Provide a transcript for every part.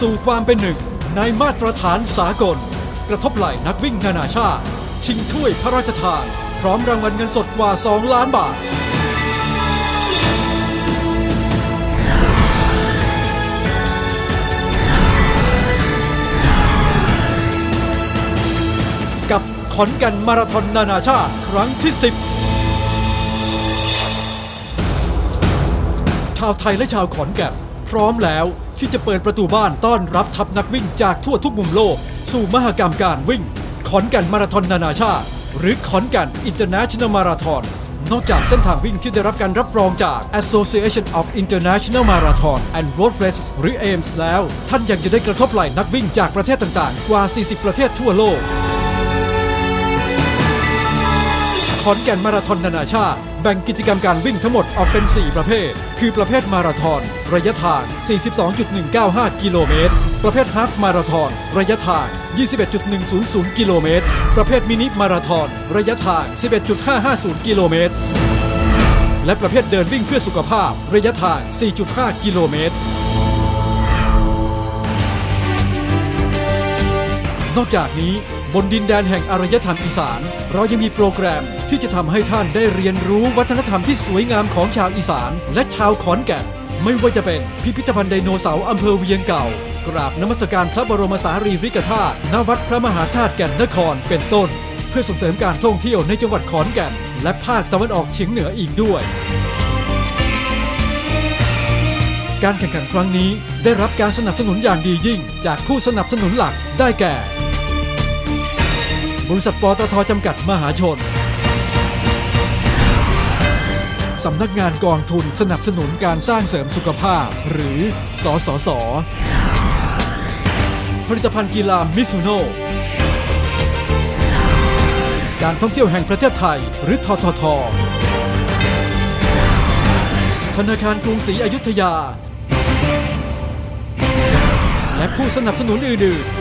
สู่ความเป็นหนึ่งในมาตรฐานสากล กระทบไหล่นักวิ่งนานาชาติ ชิงถ้วยพระราชทาน พร้อมรางวัลเงินสดกว่า 2 ล้านบาท กับขอนแก่นมาราธอนนานาชาติ ครั้งที่ 10 ชาวไทยและชาวขอนแก่นพร้อมแล้ว ที่จะเปิดประตูบ้านต้อนรับทัพนักวิ่งจากทั่วทุกมุมโลก สู่มหกรรมการวิ่ง ขอนแก่นมาราธอนนานาชาติ หรือขอนแก่นอินเตอร์เนชั่นแนลมาราธอนนอกจากเส้นทางวิ่งที่ได้รับการรับรองจาก Association of International Marathon and Road Races หรือ AIMS แล้ว ท่านยังจะได้กระทบไหล่นักวิ่งจากประเทศต่างๆ กว่า 40 ประเทศทั่วโลก ขอนแก่นมาราธอนนานาชาติ แบ่งกิจกรรมการวิ่งทั้งหมดออกเป็น 4 ประเภท คือประเภทมาราธอน ระยะทาง 42.195 กิโลเมตร ประเภทฮาล์ฟมาราธอน ระยะทาง 21.100 กิโลเมตร ประเภทมินิมาราธอน ระยะทาง 11.550 กิโลเมตร และประเภทเดินวิ่งเพื่อสุขภาพ ระยะทาง 4.5 กิโลเมตรนอกจากนี้ บนดินแดนแห่งอารยธรรมอีสาน เรายังมีโปรแกรมที่จะทำให้ท่านได้เรียนรู้วัฒนธรรมที่สวยงามของชาวอีสาน และชาวขอนแก่น ไม่ว่าจะเป็นพิพิธภัณฑ์ไดโนเสาร์อำเภอเวียงเก่า กราบนมัสการพระบรมสารีริกธาตุณวัดพระมหาธาตุแก่นนครเป็นต้น เพื่อส่งเสริมการท่องเที่ยวในจังหวัดขอนแก่น และภาคตะวันออกเฉียงเหนืออีกด้วยการแข่งขันครั้งนี้ได้รับการสนับสนุนอย่างดียิ่ง จากผู้สนับสนุนหลักได้แก่ บริษัทปตทจำกัดมหาชน สำนักงานกองทุนสนับสนุนการสร้างเสริมสุขภาพ หรือ สสส ผลิตภัณฑ์กีฬามิซูโน่การท่องเที่ยวแห่งประเทศไทย หรือททท ธนาคารกรุงศรีอยุธยา และผู้สนับสนุนอื่นๆ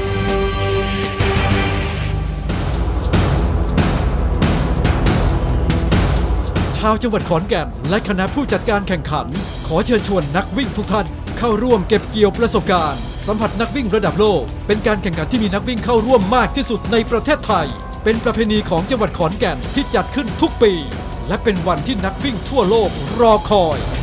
ชาวจังหวัดขอนแก่น และคณะผู้จัดการแข่งขัน ขอเชิญชวนนักวิ่งทุกท่านเข้าร่วมเก็บเกี่ยวประสบการณ์ สัมผัสนักวิ่งระดับโลก เป็นการแข่งขันที่มีนักวิ่งเข้าร่วมมากที่สุดในประเทศไทย เป็นประเพณีของจังหวัดขอนแก่นที่จัดขึ้นทุกปี และเป็นวันที่นักวิ่งทั่วโลกรอคอย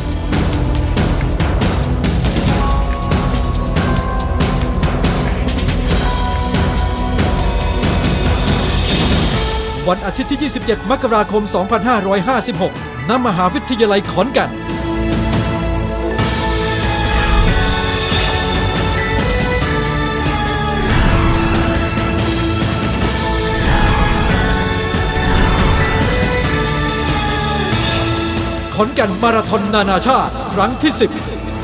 วันอาทิตย์ที่ 27 มกราคม 2556 ณ มหาวิทยาลัยขอนแก่นขอนแก่นมาราธอนนานาชาติ ครั้งที่ 10